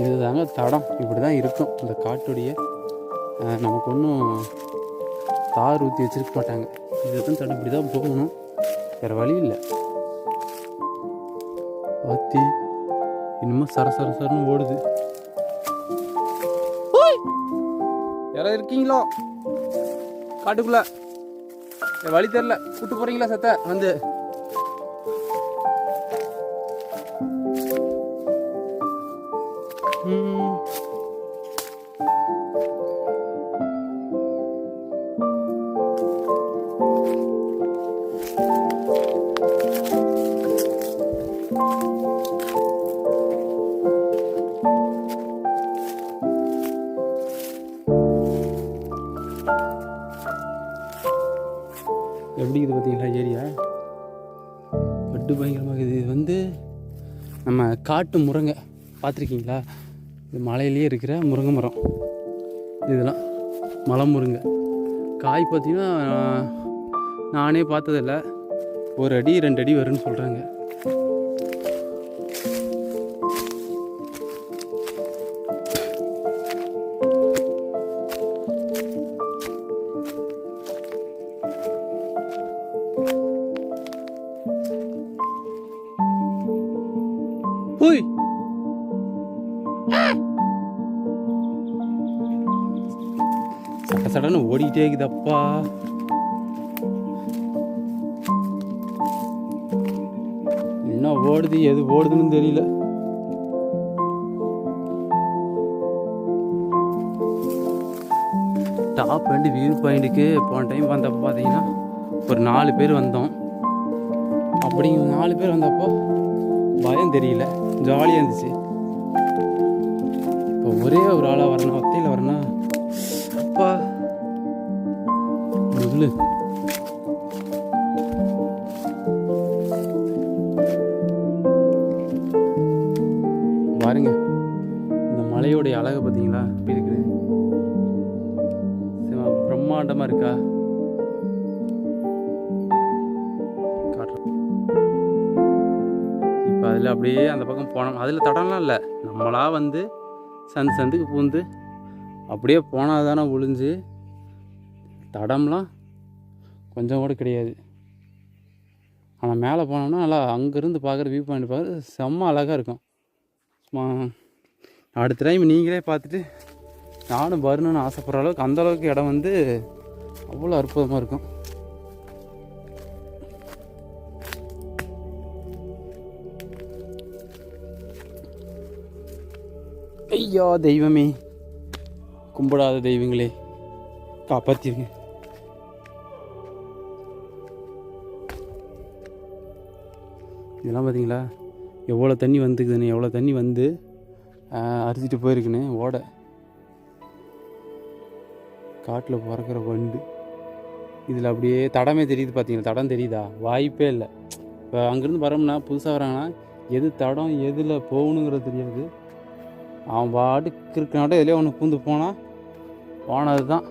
இதுதாங்க தடம். இப்படி தான் இருக்கும். இந்த காட்டுடைய நமக்கு ஒன்றும் தார் ஊற்றி வச்சிருக்க மாட்டாங்க. இதுதான் தடம். இப்படி தான் போகணும். வேறு வழி இல்லை. வத்தி இன்னமும் சர சர சரன்னு ஓடுது யாராவது இருக்கீங்களோ? காட்டுக்குள்ள. வழி தெரில கூட்டு போகிறீங்களா சத்த? வந்து. பட்டு பயங்கரமாக இது வந்து நம்ம காட்டு முருங்கை. பார்த்துருக்கீங்களா? இது மலையிலேயே இருக்கிற முருங்கை மரம். இதெல்லாம் மலை முருங்கை. காய் பார்த்தீங்கன்னா நானே பார்த்ததில்ல. ஒரு அடி ரெண்டு அடி வரும்னு சொல்கிறாங்க சட சடன்னு ஓடிக்கிட்டே இருக்குதப்பா என்ன ஓடுது எது ஓடுதுன்னு தெரியல டாப் அண்ட் வியூ பாயிண்ட்டுக்கு போன டைம் வந்தப்போ பார்த்தீங்கன்னா ஒரு நாலு பேர் வந்தோம் அப்படி நாலு பேர் வந்தப்போ பயம் தெரியல ஜாலியாக இருந்துச்சு இப்போ ஒரே ஒரு ஆளாக வரணும் ஒத்தையில் வரணும் அப்பா முள்ளு பாருங்க இந்த மலையோடைய அழகை பார்த்தீங்களா? எப்படி இருக்குது பிரம்மாண்டமாக இருக்கா? இப்போ அதில் அப்படியே அந்த பக்கம் போனோம் அதில் தடம்லாம் இல்லை. நம்மளாக வந்து சந்து சந்துக்கு பூந்து அப்படியே போனால் தானே ஒளிஞ்சு தடம்லாம் கொஞ்சம் கூட கிடையாது. ஆனால் மேலே போனோம்னா நல்லா அங்கேருந்து பார்க்குற வியூ பாயிண்ட் பார்க்குறது செம்ம அழகாக இருக்கும். சும்மா அடுத்த டைம் நீங்களே பார்த்துட்டு நானும் வரணும்னு ஆசைப்படுற அளவுக்கு அந்த அளவுக்கு இடம் வந்து அவ்வளோ அற்புதமாக இருக்கும். ஐயா தெய்வமே கும்பிடாத தெய்வங்களே காப்பாற்றிருங்க இதெல்லாம் பார்த்தீங்களா? எவ்வளோ தண்ணி வந்துக்குதுன்னு எவ்வளோ தண்ணி வந்து அரிச்சிட்டு போயிருக்குன்னு ஓட. காட்டில் பிறக்கிற வண்டு. இதில் அப்படியே தடமே தெரியுது பார்த்தீங்களா? தடம் தெரியுதா? வாய்ப்பே இல்லை. இப்போ அங்கேருந்து வரோம்னா புதுசாக வராங்கன்னா எது தடம் எதில் போகணுங்கிறது தெரியாது. அவன் பாட்டுக்கு இருக்கனாட்ட எதுலேயோ ஒன்று பூந்து போனான் போனது தான்.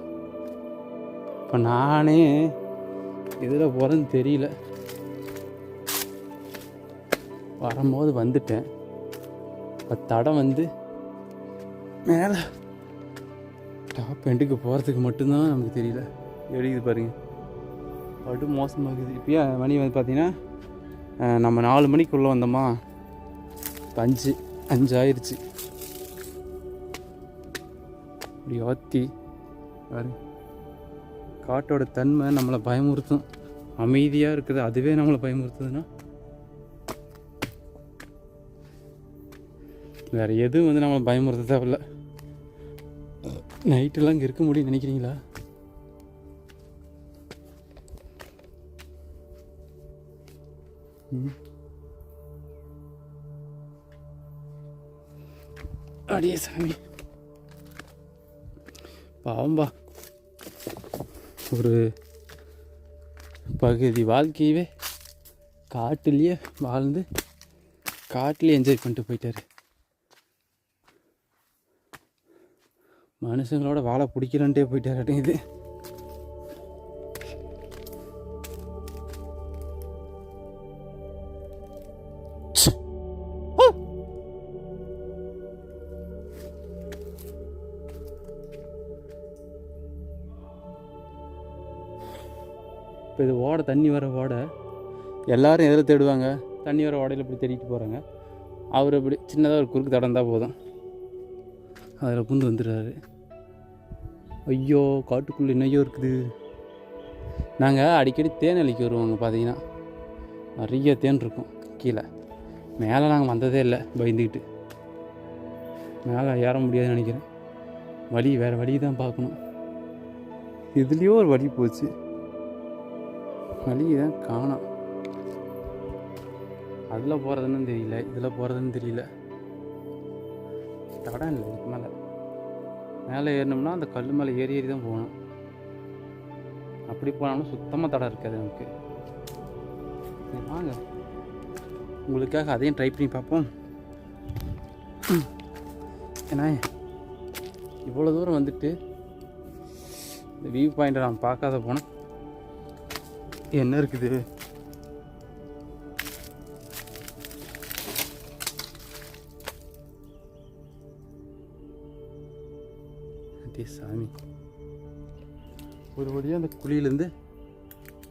இப்போ நானே எதில் போகிறேன்னு தெரியல. வரும்போது வந்துட்டேன். இப்போ தடம் வந்து மேலே. டாப் எண்டுக்கு போகிறதுக்கு மட்டும்தான் நமக்கு தெரியல. எடிக்குது பாருங்கள் படு மோசமாகுது. இப்போயே மணி வந்து பார்த்தீங்கன்னா நம்ம நாலு மணிக்குள்ளே வந்தோமா? இப்போ அஞ்சு அஞ்சு ஆயிடுச்சு இப்படி ஆத்தி பாருங்க. காட்டோட தன்மை நம்மளை பயமுறுத்தும். அமைதியாக இருக்குது. அதுவே நம்மளை பயமுறுத்துதுன்னா வேறு எதுவும் வந்து நம்மளை பயமுறுத்த தேவையில்ல. நைட்டெல்லாம் இங்கே இருக்க முடியும்னு நினைக்கிறீங்களா? அடியே சாமி. பாவம்பா ஒரு பகுதி வாழ்க்கையவே காட்டுலேயே வாழ்ந்து காட்டிலே என்ஜாய் பண்ணிட்டு போயிட்டாரு. மனுஷங்களோட வாழை பிடிக்கிறன்ட்டே போயிட்டாரட்டே இது. இப்போ இது ஓட தண்ணி வர ஓட எல்லோரும் எதில் தேடுவாங்க. தண்ணி வர ஓடையில் இப்படி தேடிட்டு போகிறாங்க அவர் இப்படி சின்னதாக ஒரு குறுக்கு தடந்தால் போதும். அதில் புந்து வந்துடுறாரு. ஐயோ காட்டுக்குள்ளே என்னையோ இருக்குது. நாங்கள் அடிக்கடி தேன் அழிக்க வருவோங்க பார்த்தீங்கன்னா நிறைய தேன் இருக்கும் கீழே. மேலே நாங்கள் வந்ததே இல்லை பயந்துக்கிட்டு. மேலே ஏற முடியாதுன்னு நினைக்கிறேன். வழி வேறு வழி தான் பார்க்கணும். இதுலேயோ ஒரு வழி போச்சு. வழி தான் காணோம். அதில் போகிறதுன்னு தெரியல இதில் போகிறதுன்னு தெரியல. தடம் இல்லை இதுக்கு மேலே. மேலே ஏறினோம்னா அந்த கல் மேலே ஏறி ஏறி தான் போகணும். அப்படி போனாலும் சுத்தமாக தடை இருக்காது நமக்கு. வாங்க. உங்களுக்காக அதையும் ட்ரை பண்ணி பார்ப்போம். ஏன்னா இவ்வளோ தூரம் வந்துட்டு இந்த வியூ பாயிண்ட்டை நான் பார்க்காத போனேன். என்ன இருக்குது? சாமி. ஒரு வழியாக அந்த குழியிலேருந்து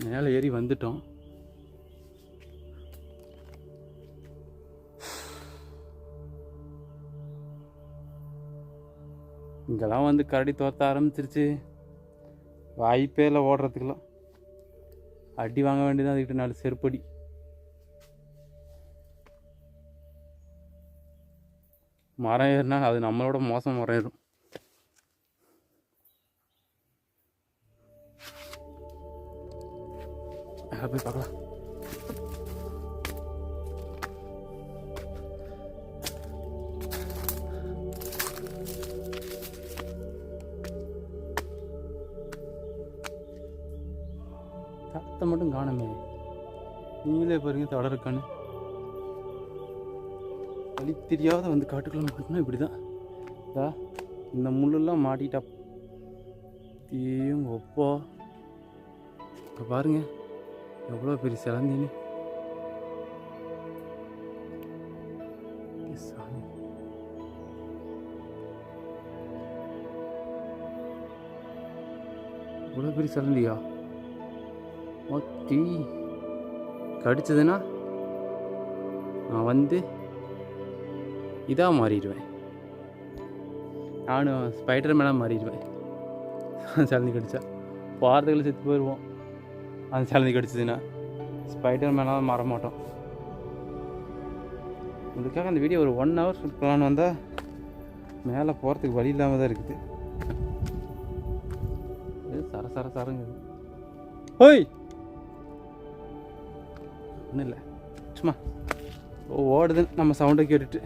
மேலே ஏறி வந்துட்டோம். இங்கெல்லாம் வந்து கரடி தோற்ற ஆரம்பிச்சிருச்சு. வாய்ப்பே இல்லை ஓடுறதுக்கெல்லாம் அடி வாங்க வேண்டியது அதுக்கிட்ட நாலு செருப்படி. மரம் ஏறினா அது நம்மளோட மோசம் மரம் ஏறும். போய் பார்க்கலாம். தத்தை மட்டும் காணுமே. நீங்களே பாருங்க தடம் இருக்கான்னு வழி தெரியாத வந்து காட்டுக்குள்ள மாட்டினா இப்படி தான் இந்த முள்ளெல்லாம் மாட்டிட்டா. தீயும் ஒப்போ இப்போ பாருங்க. எவ்வளோ பெரிய சிலந்தின்னு இவ்வளோ பெரிய சிலந்தியா? மொத்தி. கடிச்சதுன்னா நான் வந்து இதாக மாறிடுவேன். நானும் ஸ்பைடர் மேனாக மாறிடுவேன். சிலந்தி கடிச்சா. வாரத்துக்குள்ள செத்து போயிடுவோம். அந்த சலந்தி கடிச்சதுன்னா ஸ்பைடர் மேனாக மாற மாட்டோம். இதுக்காக அந்த வீடியோ ஒரு ஒன் ஹவர் பிளான் வந்தால் மேலே போகிறதுக்கு வழி இல்லாமல் தான் இருக்குது. இது சர சர சரங்குது ஓய்! ஒன்றும் இல்லை. சும்மா ஓ ஓடுதுன்னு நம்ம சவுண்டை கேட்டுட்டு.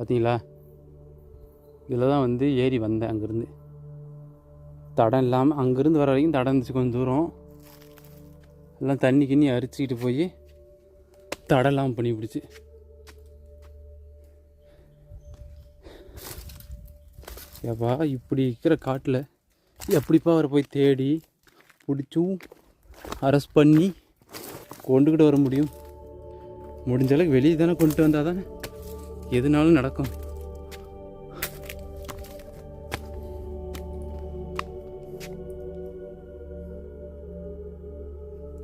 பார்த்தீங்களா? இதில் தான் வந்து ஏறி வந்தேன் அங்கேருந்து. தடம் இல்லாமல் அங்கேருந்து வர வரைக்கும் தடம் இருந்துச்சு கொஞ்சம் தூரம். எல்லாம் தண்ணி கிண்ணி அரிச்சிக்கிட்டு போய் தடலாம் பண்ணி பிடிச்சி ஏப்பா இப்படி இருக்கிற காட்டில் எப்படிப்பா அவரை போய் தேடி பிடிச்சும் அரெஸ்ட் பண்ணி கொண்டுக்கிட்டு வர முடியும்? முடிஞ்சளவுக்கு வெளியே தானே கொண்டு வந்தால் தானே எதுனாலும் நடக்கும்.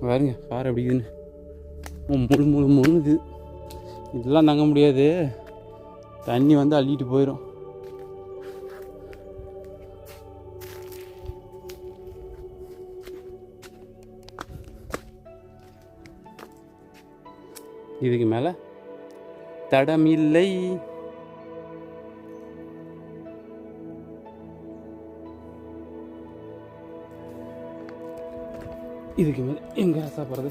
பாருங்க பாரு எப்படி இதுன்னு முழு முழு முழுது இதெல்லாம் தங்க முடியாது. தண்ணி வந்து அள்ளிட்டு போயிடும் இதுக்கு மேலே தடமில்லை. இதுக்கு மேலே எங்கே ஆசைப்படுறது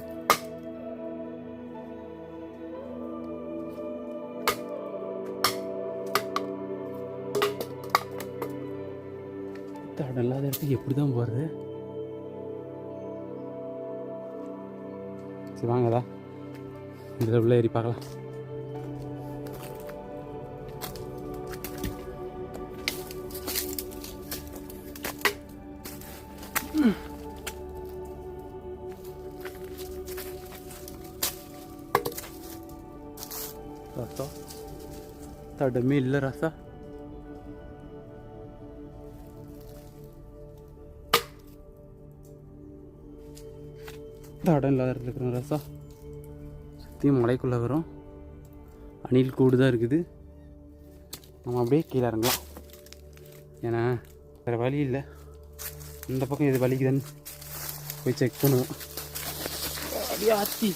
தடம் இல்லாத இடத்துக்கு எப்படி தான் போகிறது சரி வாங்கதா இதில் உள்ள ஏறி பார்க்கலாம். தடமே இல்லை ரசா தடம் இல்லாத இடத்துல இருக்கிற ரசா சுற்றியும் மலைக்குள்ளே வரும். அணில் கூடு தான் இருக்குது. நம்ம அப்படியே கீழே இறங்கலாம். ஏன்னா வேறு வழி இல்லை. இந்த பக்கம் எது வலிக்குதுன்னு போய் செக் பண்ணுவோம். அப்படியே ஆத்தி.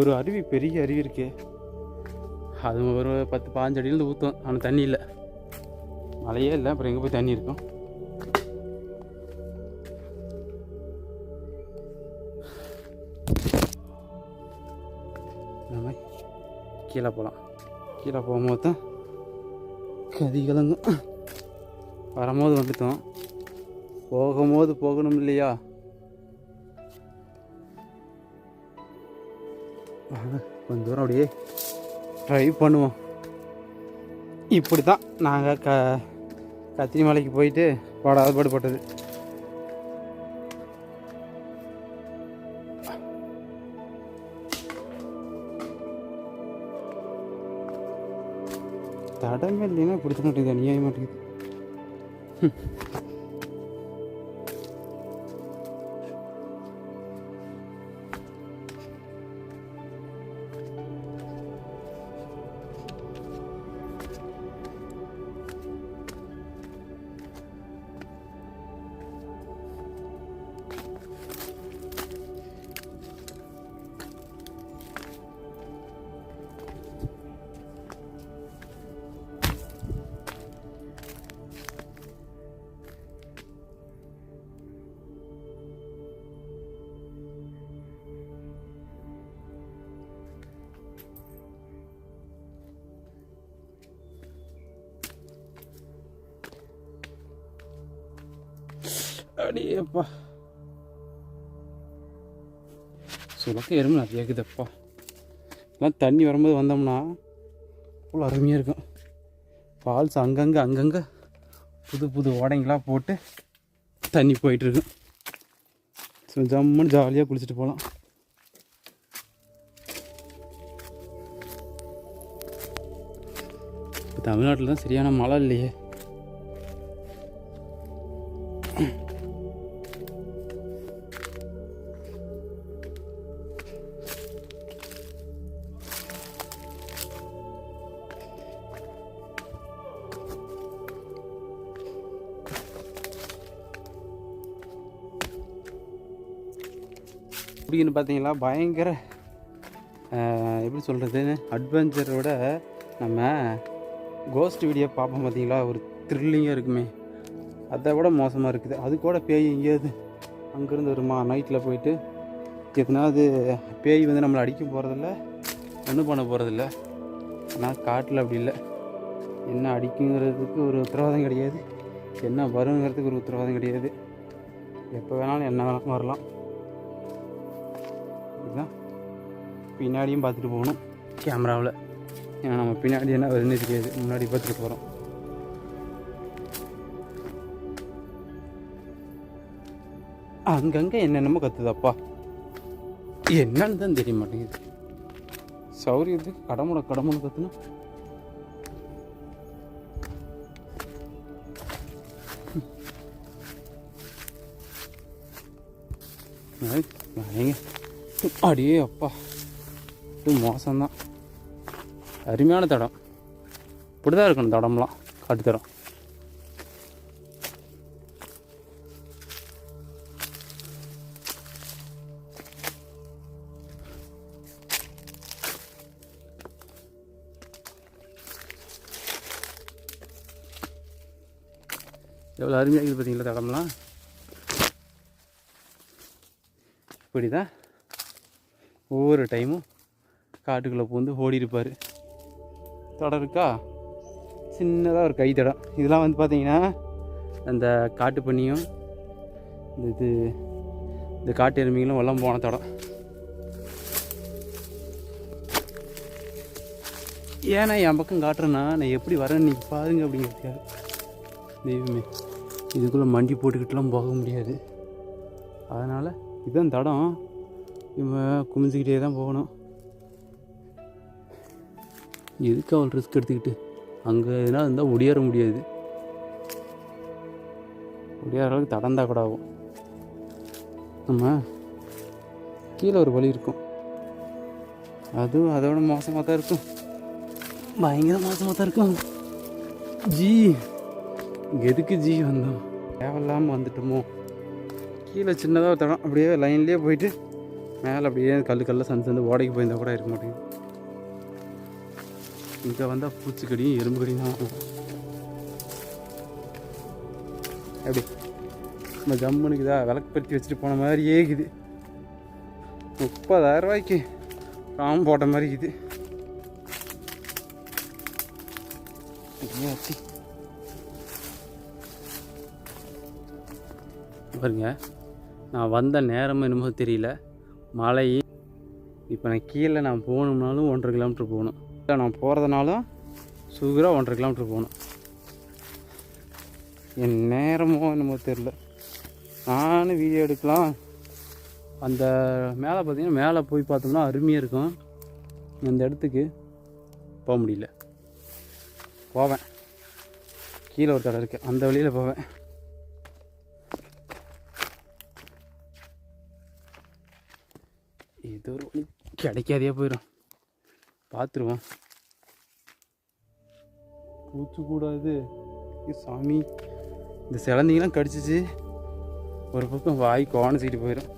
ஒரு அருவி பெரிய அருவி இருக்கே. அது ஒரு பத்து பாஞ்சு அடியிலேருந்து ஊற்றும் ஆனால் தண்ணி இல்லை. மழையே இல்லை அப்புறம் எங்கே போய் தண்ணி இருக்கும்? நம்ம கீழே போகலாம் கீழே போகும்போது தான் கதி கலங்கும். வரும்போது வந்துட்டோம். போகும்போது போகணும் இல்லையா? கொஞ்சம் கொஞ்ச தூரம் அப்படியே ட்ரைவ் பண்ணுவோம். இப்படி தான் நாங்கள் க கத்திரி மலைக்கு போயிட்டு படாத பாடுபட்டது தடமே இல்லைன்னா பிடிச்ச மாட்டேங்குது. அநியாய மாட்டேங்குது? அடியப்பா சுலக்க எறும்பு நிறைய இருக்குதுப்பா. எல்லாம் தண்ணி வரும்போது வந்தோம்னா அவ்வளோ அருமையாக இருக்கும். ஃபால்ஸ் அங்கங்கே அங்கங்கே புது புது ஓடைங்களாக போட்டு தண்ணி போயிட்டுருக்கும் ஸோ ஜம்முன்னு ஜாலியாக குளிச்சுட்டு போகலாம். இப்போ தமிழ்நாட்டில் தான் சரியான மழை இல்லையே. எப்படின்னு பார்த்தீங்களா? பயங்கர எப்படி சொல்கிறது அட்வென்ச்சரோட நம்ம கோஸ்ட் வீடியோ பார்ப்போம் பார்த்தீங்களா? ஒரு த்ரில்லிங்காக இருக்குமே. அதை விட மோசமாக இருக்குது. அது கூட பேய் எங்கேயாவது அங்கேருந்து வருமா? நைட்டில் போயிட்டு எத்தனாவது பேய் வந்து நம்மளை அடிக்க போகிறதில்ல ஒன்றும் பண்ண போகிறதில்ல ஆனால் காட்டில் அப்படி இல்லை. என்ன அடிக்குங்கிறதுக்கு ஒரு உத்தரவாதம் கிடையாது. என்ன வருங்கிறதுக்கு ஒரு உத்தரவாதம் கிடையாது. எப்போ வேணாலும் என்ன வேணாலும் வரலாம். பின்னாடியும் பார்த்துட்டு போகணும் கேமராவில் ஏன்னா நம்ம பின்னாடி என்ன வருதுன்னு தெரியாது முன்னாடி பார்த்துட்டு போகிறோம் அங்கங்கே என்னென்னமோ கத்துதாப்பா என்னன்னு தான் தெரிய மாட்டேங்குது சௌரியத்துக்கு கடமுட கடமுட ஏங்க அடியே அப்பா இது மோசம்தான். அருமையான தடம். இப்படி தான் இருக்கணும் தடம்லாம். காட்டு தடம். எவ்வளோ அருமையாக இருக்குது பார்த்தீங்களா தடம்லாம்? இப்படி தான் ஒவ்வொரு டைமும் காட்டுக்குள்ளே பூந்து ஓடி இருப்பார் தடம் இருக்கா சின்னதாக ஒரு கை தடம் இதெல்லாம் வந்து பார்த்திங்கன்னா அந்த காட்டு பண்ணியும் இது இந்த காட்டு எருமைகளும் எல்லாம் போன தடம். ஏன்னா என் பக்கம் காட்டுறேன்னா நான் எப்படி வரேன் நீங்கள் பாருங்க அப்படிங்கிறதுக்காக. தெய்வமே இதுக்குள்ளே மண்டி போட்டுக்கிட்டுலாம் போக முடியாது. அதனால் இதுதான் தடம். இவன் குமிஞ்சிக்கிட்டே தான் போகணும். எதுக்கு அவள் ரிஸ்க் எடுத்துக்கிட்டு? அங்கே எதுனா இருந்தால் ஒடியார முடியாது. ஒடியார அளவுக்கு தடந்தா கூட ஆகும். நம்ம கீழே ஒரு வழி இருக்கும். அதுவும் அதோட மோசமாக தான் இருக்கும். பயங்கர மோசமாக தான் இருக்கும். ஜி எதுக்கு ஜி வந்தோம்? தேவையில்லாமல் வந்துட்டோமோ? கீழே சின்னதாக ஒரு தடம் அப்படியே லைன்லேயே போயிட்டு மேலே அப்படியே கல் கல்ல சந்து சந்து ஓடைக்கு போயிருந்தால் கூட இருக்க மாட்டேங்குது. இங்கே வந்தால் பூச்சிக்கடியும் எறும்பு கடியும் தான் எப்படி நம்ம ஜம்முனுக்குதா விளக்கு பருத்தி வச்சுட்டு போன மாதிரியே இருக்குது. முப்பதாயிரம் ரூபாய்க்கு ராம் போட்ட மாதிரி இருக்குது. பாருங்க நான் வந்த நேரமும் என்னமோ தெரியல. மழை இப்போ நான் கீழே நான் போகணும்னாலும் ஒன்றரை கிலோமீட்டர் போகணும். நான் போகிறதுனாலும் சுகராக ஒன்றரை கிலோமீட்டர் போகணும். என் நேரமோ என்னமோ தெரில நானும் வீடியோ எடுக்கலாம். அந்த மேலே பார்த்தீங்கன்னா மேலே போய் பார்த்தோம்னா அருமையாக இருக்கும். அந்த இடத்துக்கு போக முடியல. போவேன். கீழே ஒரு கடை இருக்குது அந்த வழியில் போவேன். இது ஒரு வழி. கிடைக்காதே போயிடும் பார்த்துருவோம் பூச்சி கூடாது சாமி. இந்த சிலந்திங்கெல்லாம் கடிச்சிச்சு. ஒரு பக்கம் வாய் கோண சீட்டு போயிடும்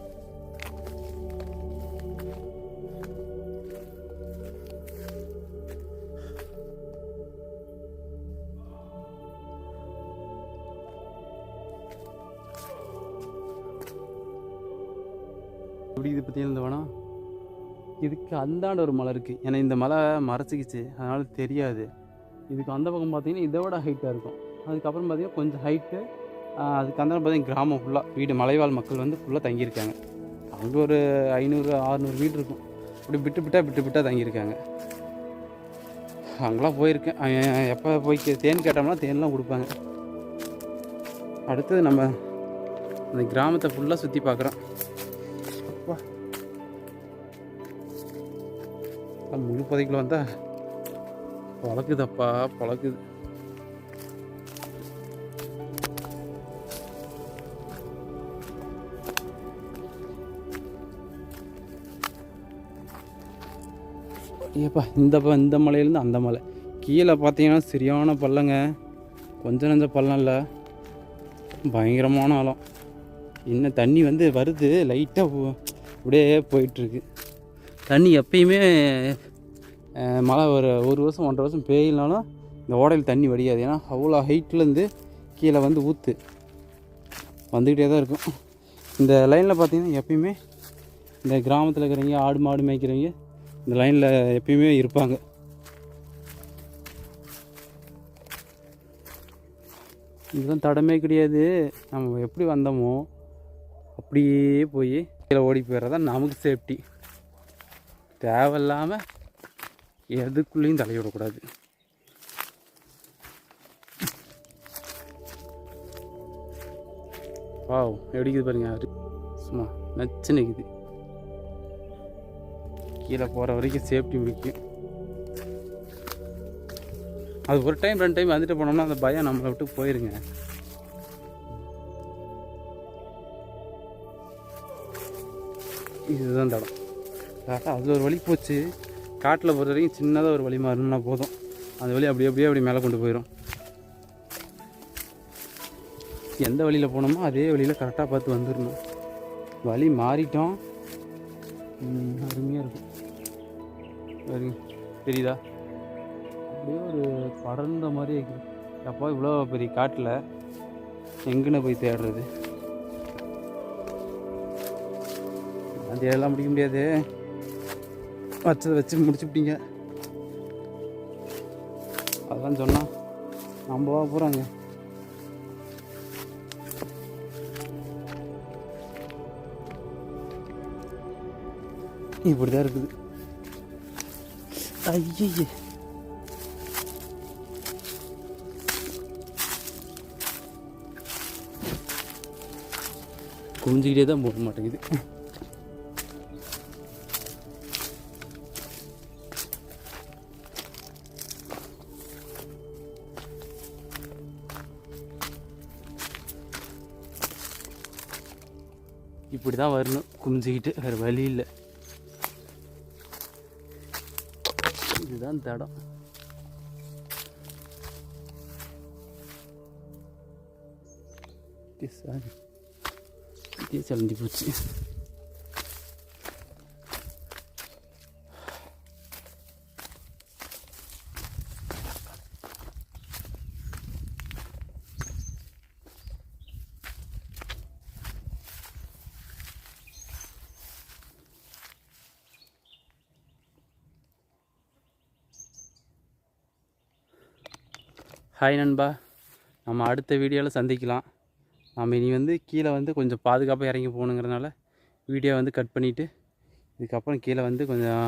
இதுக்கு அந்தாண்ட ஒரு மலை இருக்குது ஏன்னா இந்த மலை மறைச்சிக்கிச்சு. அதனால் தெரியாது. இதுக்கு அந்த பக்கம் பார்த்தீங்கன்னா இதை விட ஹைட்டாக இருக்கும். அதுக்கப்புறம் பார்த்திங்கன்னா கொஞ்சம் ஹைட்டு அதுக்கு அந்த பார்த்திங்கன்னா கிராமம் ஃபுல்லாக வீடு மலைவாழ் மக்கள் வந்து ஃபுல்லாக தங்கியிருக்காங்க. அங்கே ஒரு ஐநூறு ஆறுநூறு வீடு இருக்கும். அப்படி விட்டு விட்டா விட்டு விட்டா தங்கியிருக்காங்க. அங்கெல்லாம் போயிருக்கேன். எப்போ போய் தேன் கேட்டோம்னா தேன்லாம் கொடுப்பாங்க. அடுத்தது நம்ம அந்த கிராமத்தை ஃபுல்லாக சுற்றி பார்க்குறோம் முழு புதைக்குள்ள வந்தா பழக்குதப்பா பழக்குது. ஏப்பா இந்த இந்த மலையிலேருந்து அந்த மலை. கீழே பார்த்தீங்கன்னா சரியான பள்ளங்க. கொஞ்சம் நஞ்ச பள்ளம் இல்லை. பயங்கரமான ஆழம். இன்னும் தண்ணி வந்து வருது லைட்டாக அப்படியே போயிட்டுருக்கு. தண்ணி எப்பயுமே மழை ஒரு ஒரு வருஷம் ஒன்றரை வருஷம் பெய்யலனாலும் இந்த ஓடையில் தண்ணி வடியாது. ஏன்னா அவ்வளோ ஹைட்லேருந்து கீழே வந்து ஊற்று வந்துக்கிட்டே தான் இருக்கும். இந்த லைனில் பார்த்திங்கன்னா எப்பயுமே இந்த கிராமத்தில் இருக்கிறவங்க ஆடு மாடு மேய்க்கிறவங்க இந்த லைனில் எப்பயுமே இருப்பாங்க. இதுதான் தடமே கிடையாது. நம்ம எப்படி வந்தோமோ அப்படியே போய் கீழே ஓடி போயிடுறதா நமக்கு சேஃப்டி தேவையில்லாமல் எதுக்குள்ளேயும் தலையிடக்கூடாது வாவ் எப்படிக்குது பாருங்க சும்மா நச்சு நிற்குது கீழே போகிற வரைக்கும் சேஃப்டி முக்கியம். அது ஒரு டைம் ரெண்டு டைம் வந்துட்டு போனோம்னா அந்த பயம் நம்மளை விட்டு போயிருங்க. இதுதான் தடம். கரெக்டாக அது ஒரு வழி போச்சு. காட்டில் பொறுத்த வரைக்கும் சின்னதாக ஒரு வழி மாறணும்னா போதும். அந்த வழி அப்படியே அப்படியே அப்படி மேலே கொண்டு போயிடும் எந்த வழியில் போனோமோ அதே வழியில் கரெக்டாக பார்த்து வந்துடணும் வழி மாறிட்டோம். அருமையாக இருக்கும். சரி தெரியுதா? அப்படியே ஒரு படர்ந்த மாதிரி இருக்குது. அப்பா இவ்வளோ பெரிய காட்டில் எங்கன்னு போய் தேடுறது? அது எல்லாம் முடிக்க முடியாது. வச்சதை வச்சு முடிச்சுப்பிட்டீங்க. அதெல்லாம் சொன்னால் நம்பவா போகிறாங்க இப்படி தான் இருக்குது. ஐயே குமிஞ்சிக்கிட்டே தான் போக மாட்டேங்குது. தான் வரணும். குமிஞ்சிக்கிட்டு வேறு வழி இல்லை. இதுதான் தடம். சாரி இதே சலஞ்சி போச்சு. ஹாய் நண்பா. நம்ம அடுத்த வீடியோவில் சந்திக்கலாம். நம்ம இனி வந்து கீழே வந்து கொஞ்சம் பாதுகாப்பாக இறங்கி போகணுங்கிறதுனால வீடியோ வந்து கட் பண்ணிவிட்டு இதுக்கப்புறம் கீழே வந்து கொஞ்சம்